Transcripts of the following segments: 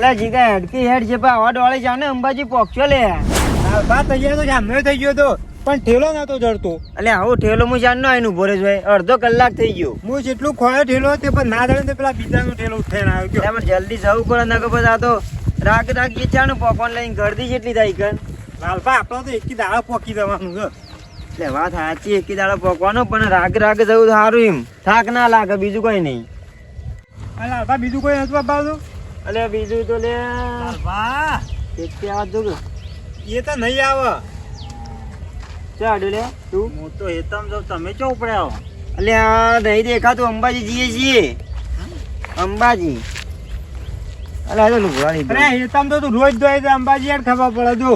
એટલે જીગા હેડકી હેડ છે પણ આવા ડોળે જાને અંબાજી પહોંચ્યો લે. બા તૈયાર તો જામ્યો થઈ ગયો તો પણ ઠેલો નતો જડતો. એટલે આવો ઠેલો હું જાણનો આવીને ઊભો રહ્યો છું ભાઈ. અડધો કલાક થઈ ગયો. હું જેટલું ખોયો ઠેલો તે પણ ના જડે પેલા બીજાનો ઠેલો ઉઠાઈને આવ્યો ગયો. પણ જલ્દી જવું પડે નકર પછી આ તો રાગ રાગ એ ચાનું પોપકોર્ન લઈને ગરદી જેટલી થાય કે લાલભા આપણે તો એકી દાળ પોકી દેવાનું છે. એટલે વાત સાચી એકી દાડો પોકવાનો પણ રાગ રાગ જવું સારું એમ. થાક ના લાગે બીજું કઈ નહીં. લાલભા બીજું કોઈ નથી બાબા એટલે બીજું તો લે. વાહ કેટલી આવાજ જો એ તો નહીં આવે. ચાડ્યું લે તું? હું તો હેતમ જાઉં તમે ચો ઉપડે આવો? અલે આ નહીં દેખાતું અંબાજી જઈએ છીએ. અંબાજી. અલે આ તો લુગડાની અરે હેતમ તો તું રોજ દોય તો અંબાજી યાર ખબર પડે તો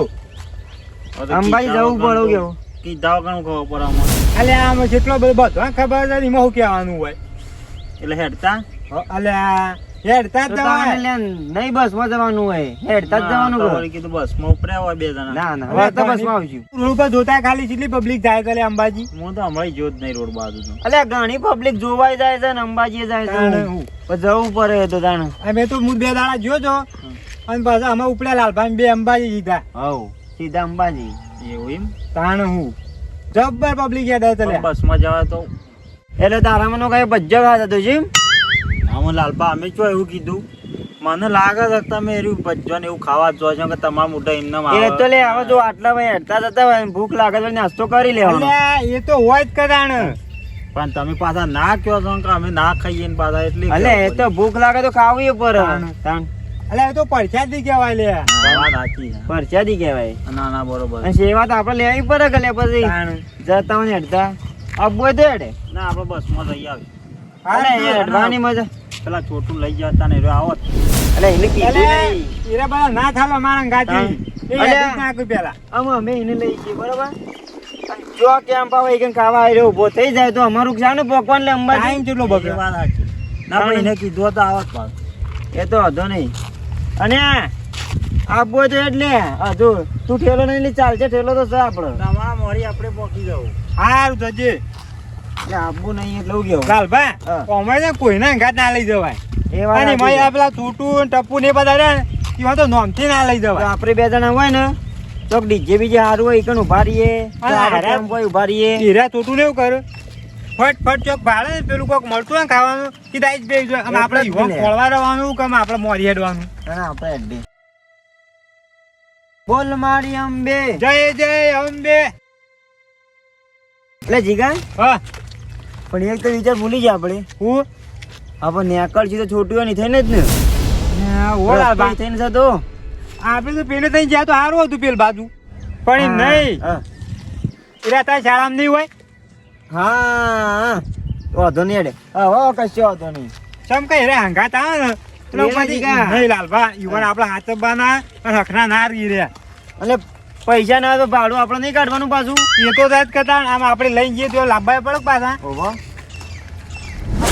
અંબાજી જવું પડે કેવું? કીધા કણ ખબર પડે અલે આમાં જેટલો બધો બધો ખબર છે એમાં શું કહેવાનું હોય? એટલે હેડતા? અલે આ હેડતા જવાનું. નહીં બસમાં જવાનું હોય. હેડતા જ જવાનું. વળી કીધું બસમાં ઉપડ્યા હોય બે જણા. ના ના હવે તો બસમાં આવશું રોડ પર જોતા ખાલી કેટલી પબ્લિક જાય છે અંબાજી. હું તો હમણાં જોત નહીં રોડ બાજુ તો અલે ઘણી પબ્લિક જોવાય જાય છે ને અંબાજી જાય છે. હું. પણ જવું પડે તો જાણે અમે તો હું બે દાડા છો અને પાછા અમે ઉપડ્યા લાલભાઈ બે અંબાજી જીધા હવ સીધા અંબાજી. એવું એમ? તાણ હું? જબ્બર પબ્લિક યાદ આવે બસમાં જવા તો એટલે તારા મને કઈ ભજ્જો ખાતા તું જીમ આમાં લાલપા અમે જો એવું કીધું? મને લાગે છે તમે એવું ભજ્જો ને એવું ખાવા જો છો કે તમારા મોટા એમના એ તો લે હવે જો આટલા ભાઈ હેડતા જતા હોય ભૂખ લાગે તો નાસ્તો કરી લેવાનો. એ તો હોય જ કદાણ. પણ તમે પાછા ના કહો છો કે અમે ના ખાઈએ ને પાછા એટલે અલે એ તો ભૂખ લાગે તો ખાવી તાણ. તાણ. એ તો પરસાદી કહેવાય લે. વાત સાચી પરસાદી કહેવાય. ના ના બરોબર. અને સેવા તો આપણે લેવી પડે કે લે પછી? જતા હોય ને હેડતા. અબુ તો હેડે. ના આપણે બસમાં જઈ આવી અરે હેડવાની મજા પેલા ચોટું લઈ જતા ને રહ્યો આવો. જ. એને કીધું નહીં. એરા બાલા ના થાલો મારા ગાજી એ જ પેલા. આમ અમે એને લઈ ગઈ બરાબર? અને જો કેમ્પ આવે કે ખાવા આવ્યો ઊભો થઈ જાય તો અમારું શાનું પકવાન લે? અંબા ટાઈમ કેટલો બગડે ના પણ એને કીધું તો આવત પાછો. એ તો હતો નહીં. અને આપવો તો એટલે? હજુ તું ઠેલો નહીં ચાલશે ઠેલો તો છે આપણો. તમારા મોરી આપણે પોકી જવું. હારું જજે. એટલે આપવું નહીં એટલે હું. લાલભા અમે છે કોઈના અંગાત ના લઈ જવાય. અને સાચી આ પેલા ટૂટુ ટપ્પુ ને બધા રહ્યા એમાં તો નોમથી ના લઈ જવાય. આપણે બે જણા હોય ને તો ડીજે બીજે સારું હોય એકણ ઊભા રહીએ તો અરે આપણે હારે. કેમ્પ હોય ઊભા રહીએ. હીરા ટૂટુ ને એવું કરે. ફટ ફટ ચોક ભાડે ને પેલું કોક મળતું ને ખાવાનું કે દાઈ જ બેસી આમ આપણે. ખોળવા રહેવાનું કે મોરી હેડવાનું. આપણે અડ્ડે. બોલ મારી અંબે. જય જય અંબે. એટલે જીગા. હા. પણ એક તો વિચાર ભૂલી ગયા આપણે. હું? આપણે નેકળ છે તો છોટું એની થઈને જ ને. ઓ લાલભા થઈને જતો. આપણે તો પેલે થઈને જ્યાં તો સારું હતું પેલ બાજુ. પણ નહીં. હા. એરા તારી શાળામાં નહીં હોય? હા વાંધો નહીં અડે હા કશો વાંધો નહીં. ચમ કઈ રે હંગાત ને એટલે. નહીં લાલભા. યુવાન આપણા હાથ બાના અને હખના ના રહી રહ્યા. એટલે પૈસા ના હોય તો ભાડું આપણે નહીં કાઢવાનું પાછું. એ તો જ કરતા આમ આપણે લઈ જઈએ તો લાંબા પડે પાછા. ઓહો.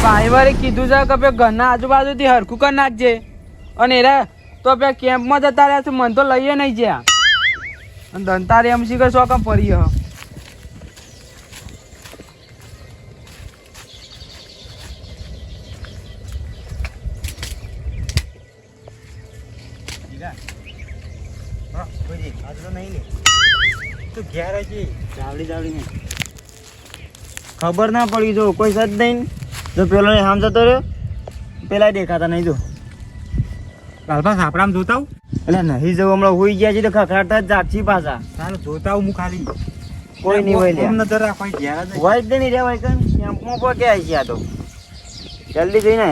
ભાઈવારે કીધું છે કે ભાઈ ઘરના આજુબાજુથી હરખું કરી નાખજે. અને એરા તો બે કેમ્પમાં જતા રહ્યા છે મને તો લઈએ નહીં જ્યાં. અને દંતારે એમ શીખર શોખ ફરી હા કોઈ આજ તો નહીં લે તું ઘેર હજી ચાવડી ચાવડી ખબર ના પડી જો કોઈ સદ નહીં જો પેલો જતો રહ્યો પેલા દેખાતા નહીં જો. લાલભા સાપડામાં જોતા આવું? એટલે નહીં જવું હમણાં હોઈ ગયા છે તો ખખડાટા જ જાગશી પાછા. ચાલો જોતા હું ખાલી. કોઈ નહીં હોય નજર રાખવાની ઘેર હોય જ નહીં રહેવાય કેમ્પમાં પહોંચે આવી છે આ તો? જલ્દી જઈને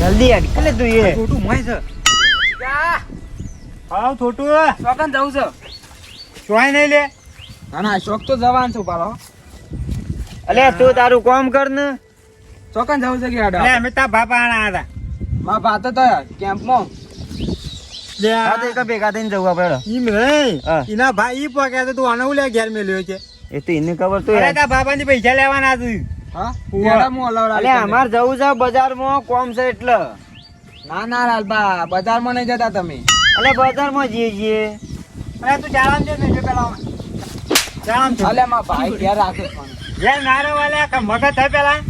જલ્દી હેડ કેટલે તું એ. છોટું મોય છે. હા છોટું. શોકન જવું છે. ચોય નહીં લે. ના ના શોખ તો જવાન છું પાલો. અલે તું તારું કામ કર ને. ચોકન જવું છે કે લે હેડો અમે તા બાપા આના હતા. મા ભાત તો કેમ્પમાં. લે આ તો એક ભેગા થઈને જવું આપણે ઈમ નહીં. હા. ભાઈ ઈ પોકે તો તું આને હું લે ઘેર મેલ્યો છે? એ તો એને ખબર તો અરે તા બાપાની પૈસા લેવાના હતું અમાર જવું છે બજારમાં કોમ છે એટલે. ના ના લાલબા બજારમાં નહીં જતા તમે. અલે બજારમાં જઈએ છીએ. અરે તું જાણવા છે ને જો પેલા ચાલામ અલે મારા ભાઈ ઘેર રાખે છે મને. ઘેર કે મગજ થાય પેલા.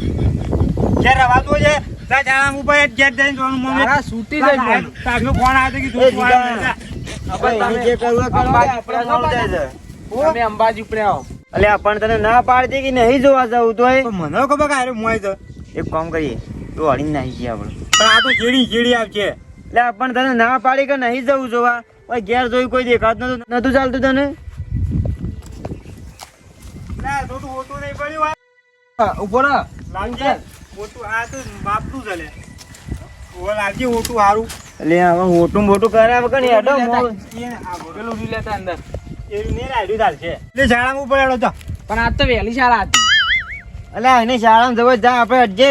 ઘેર રવાતું છે તા જાણા ઉપર જ ઘેર જઈને જોવાનું મમ્મી તારા છૂટી જાય ફોન. ફોન આવ્યો તો તું જીગા. આવ્યો જા. હવે એને જે કરવું કરવા આપણે મોડું છે. તમે અંબાજી ઉપડે આવો. અલ્યા પણ તને ના પાડતી કે નહીં જોવા જવું તો મને ખબર કે આરે મોય તો. એક કામ કરીએ તો અડીને નાહી ગયા આપણે પણ આ તો ચીડી ચીડી આવશે એટલે પણ તને ના પાડી કે નહીં જવું જોવા? ઓય ઘેર જોઈ કોઈ દેખાતું નતું નતું ચાલતું તને? ના તો તું ઓટું નહીં પડ્યું આ. ઊભો લાલજી ઓટું આ તો ઓ ઓટું હારું. એટલે હવે મોટું મોટું ને હેડો પેલું લેતા અંદર. એવી ને રાડ્યું ચાલશે લે શાળામાં ઉપર હેડો જા પણ આજ તો વહેલી શાળા હતી. અલ્યા એને શાળામાં જવું જા આપણે અડજે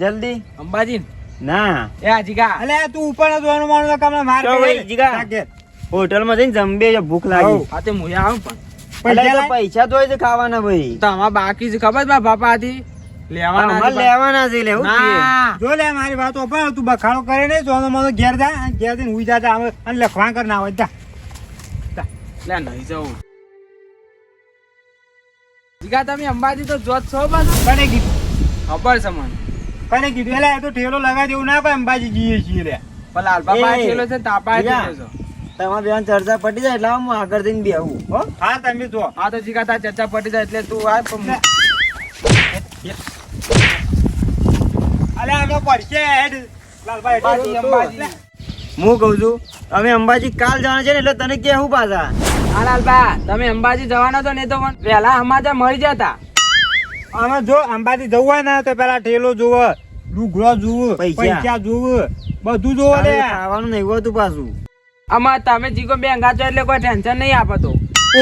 જલ્દી. અંબાજી? ના. એ જીગા. અલે તું ઉપર ન જોવાનું માણસ કામ માર જીગા. હોટલમાં જઈને જમબે ભૂખ લાગી. આ તે મુયા આવું પણ. અલ્યા, તો લાય. પૈસા તો હોય છે ખાવાના ભાઈ. તો આમાં બાકી છે ખબર મારા બાપા હતી? લેવાના લેવાના છે લે હું કીએ? ના જો લે મારી વાત ઓપર તું બખાડો કરે ને જોનો ઘેર જા ઘેર જઈને હુઈ જા જા અને લખવા કર ના હોય જા લે નહીં જવું. જીગા તમે અંબાજી તો જોત છો બસ કને કીધું? ખબર છે મને. કને કીધું? એટલે એ તો ઠેલો લગાવી દેવું ના કોઈ અંબાજી જઈએ છીએ લે પણ લાલ બાપા એ, છે તાપા. છે તમારે બેન ચર્ચા પટી જાય એટલે હું આગળ જઈને બેહું હો. હા તમે જો. હા તો જીગા તાર ચર્ચા પટી જાય એટલે તું આ પણ. અલે પડશે હેડ. લાલભાઈ અંબાજી. હું કહું છું અમે અંબાજી કાલ જવાના છે ને એટલે તને કેવું પાછા. તમે અંબાજી જવાના તો ને તો વહેલા સમાચાર મળી જતા. અમે જો અંબાજી જવું હોય ને તો પેલા ઠેલો જોવો લુગડો જોવો પૈસા. બધું જોવો લે ખાવાનું નહીં હોતું પાછું. આમાં તમે જીગો બે છો એટલે કોઈ ટેન્શન નહીં આપતો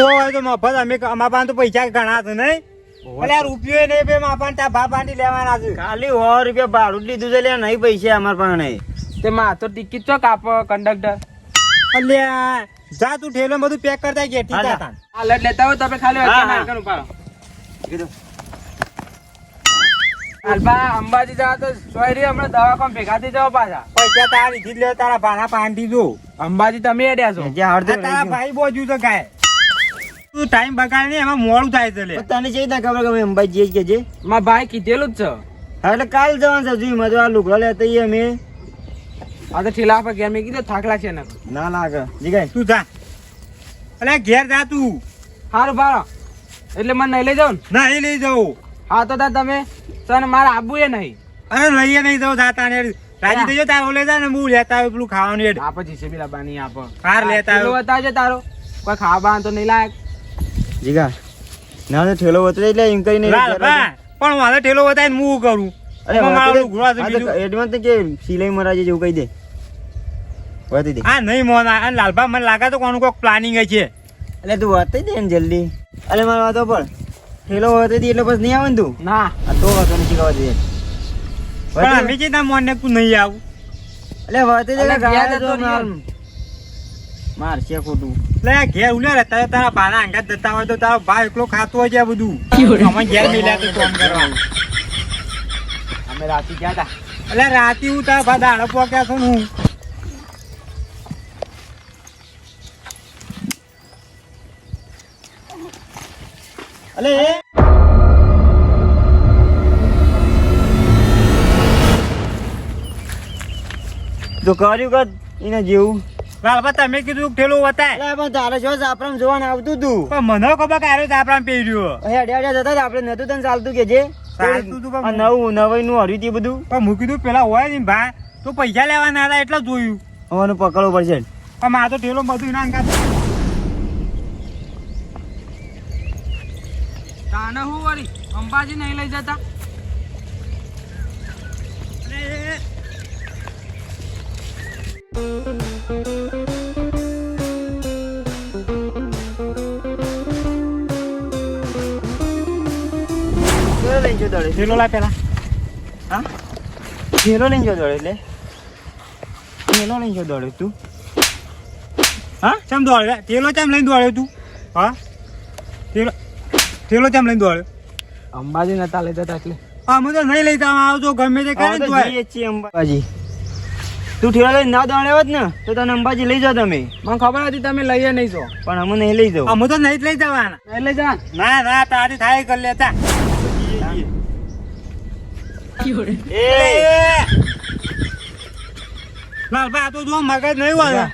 ઓય તો મફત અમે અમારા પાસે તો પૈસા ઘણા છે નહીં. અલે રૂપિયો નહીં બે ભા લેવાના છે. ખાલી સો રૂપિયા ભાડું લીધું છે લે નહીં પૈસા અમારા પાસે તે માં તો ટિકિટ તો કાપો કંડક્ટર અલ્યા જા તું ઠેલો બધું પેક કરતા ગયા ઠીક. હતા આ લડ લેતા હો તમે ખાલી હા, હા. નાખવાનું પાડો. કીધું અંબાજી જવા તો સોયરી હમણાં દવાખાને ભેગા થઈ જાવ પાછા. પૈસા તારા લીધી જ લે તારા ભાના પાંડી જો. અંબાજી તમે અડ્યા છો. જે હાડ આ તારા ભાઈ બોજુ તો કાય તું ટાઈમ બગાડ ને એમાં મોડું થાય છે લે. તને જે ના ખબર કે અમે અંબાજી જઈએ કે જે? મારા ભાઈ કીધેલું જ છે. હા એટલે કાલ જવાનું છે એમાં મજો આ લુગડા લેતા આવીએ અમે. આ તો ઠેલા પર ઘેર મેં કીધું થાકલા છે ને ના લાગે જીગાય તું જા. અલે ઘેર જા તું. સારું ભાડો. એટલે મને નહીં લઈ જાવ ને? ના એ લઈ જાઉં. હા તો તા તમે સર મારે આબુ એ નહીં. અરે લઈએ નહીં જાઉં જાતા ને રાજી થઈ તારો લઈ જા ને હું લેતા આવ્યો પેલું ખાવાનું હેડ. આપો જીસે પેલા બાની આપો. હાર લેતા આવ્યો બતાવજો તારો. કોઈ ખાવા તો નહીં લાયક. જીગા ના તો ઠેલો વતરે એટલે એમ કરીને નહીં પણ મારે ઠેલો બતાવીને હું કરું? અરે મારું મારો છે બીજું. એડવાન્સ કે સિલાઈ મરાજે જેવું કહી દે. વાતી દે આ નહીં મોન આ લાલભા મને લાગે તો કોનું કોક પ્લાનિંગ છે. એટલે તું વતી દે ને જલ્દી. અરે મારી વાતો પણ ઠેલો વતી દે એટલે બસ નહીં આવે ને તું? ના. આ તો વાતો નથી કહેવા દે. પણ અમે જે મોન મોને તું નહીં આવું. એટલે વતી દે કે ગયા તો. માર છે ખોટું. ઘેર ઉલ્યા રહેતા તારા ભાના અંગાત જતા હોય તો તારો ભાઈ એકલો ખાતો હોય છે આ બધું. અમે ઘેર મિલ્યા તો. કામ કરવા અમે રાતે ગયા હતા એટલે રાતે હું તારા ભા દાડો પોક્યા છું હું. અલે એ તો કર્યું કર એને જેવું? તમે કીધું ઠેલું અલે પણ તારે જો જાફરામ જોવાનું આવતું તું. પણ મને ખબર કે આરે આપણા પહેર્યો. હેડે હેડે જતા હતા આપણે નતું તને ચાલતું કે જે? નવું નવાઈ નું હર્યું તે બધું? પણ મૂકી દઉં પેલા હોય ને ભાઈ તો પૈસા લેવાના હતા એટલે જોયું. હવે પકડવું પડશે પણ મારે તો ઠેલો બધું ના તાને હું વળી? અંબાજી નહીં લઈ જતા? અરે, લઈને જો દોડે ઠેલો લાય પેલા. હા? થેલો લઈને જો દોડે એટલે. થેલો લઈને જો દોડે તું. હા? ચમ દોડ્યો? ઠેલો ચમ લઈને દોડ્યો તું? હા? ઠેલો ઠેલો ચમ લઈને દોડ્યો? અંબાજી નતા લઈ જતા એટલે અમે તો નહીં લઈ જવા આવજો ગમે તે કરે તો જઈએ છીએ અંબાજી. તું ઠેલો લઈને ના દોડ્યો જ ને તો તને અંબાજી લઈ જાઓ તમે. મને ખબર હતી તમે લઈએ નહીં છો. પણ અમે નહીં લઈ જાઓ અમે તો નહીં લઈ જવાના. નહીં લઈ જવા ના ના તારી થાય કરી લેતા. લાલભાઈ આ તો જો મગજ નહીં વાળે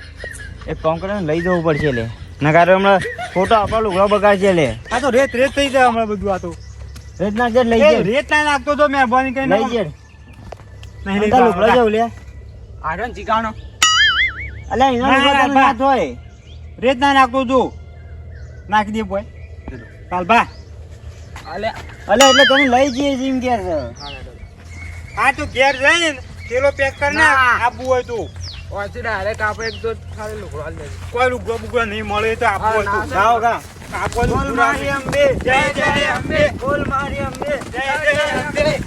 એક કામ કરે લઈ જવું પડશે લે. નકાર હમણાં ફોટો આપવા લુગડા બગાડશે લે. આ તો રેત રેત થઈ જાય હમણાં બધું આ તો. રેત દે લઈ જાય રેત ના નાખતો તો મહેરબાની કરીને લઈ જાય નહીં લઈ જાવ લુગડા જાવ. લે. આરણ જીગાણો. અલે એના ના, લુગડા ના, ધોય. રેત ના નાખતો જો નાખી દે બોય લાલભા અલે અલે એટલે તને લઈ જઈએ જીમ કે છે. આ તું ઘેર જઈને તેલો પેક કરી નાખ આબુ આપવું હોય તું. ઓછી ડાયરેક્ટ આપણે એક તો ખાલી લુગડો લે કોઈ લુગડો બુગડો નહીં મળે તો આપો હોય જાઓ હોય બોલ મારી અંબે. જય જય અંબે. બોલ મારી અંબે. જય જય અંબે.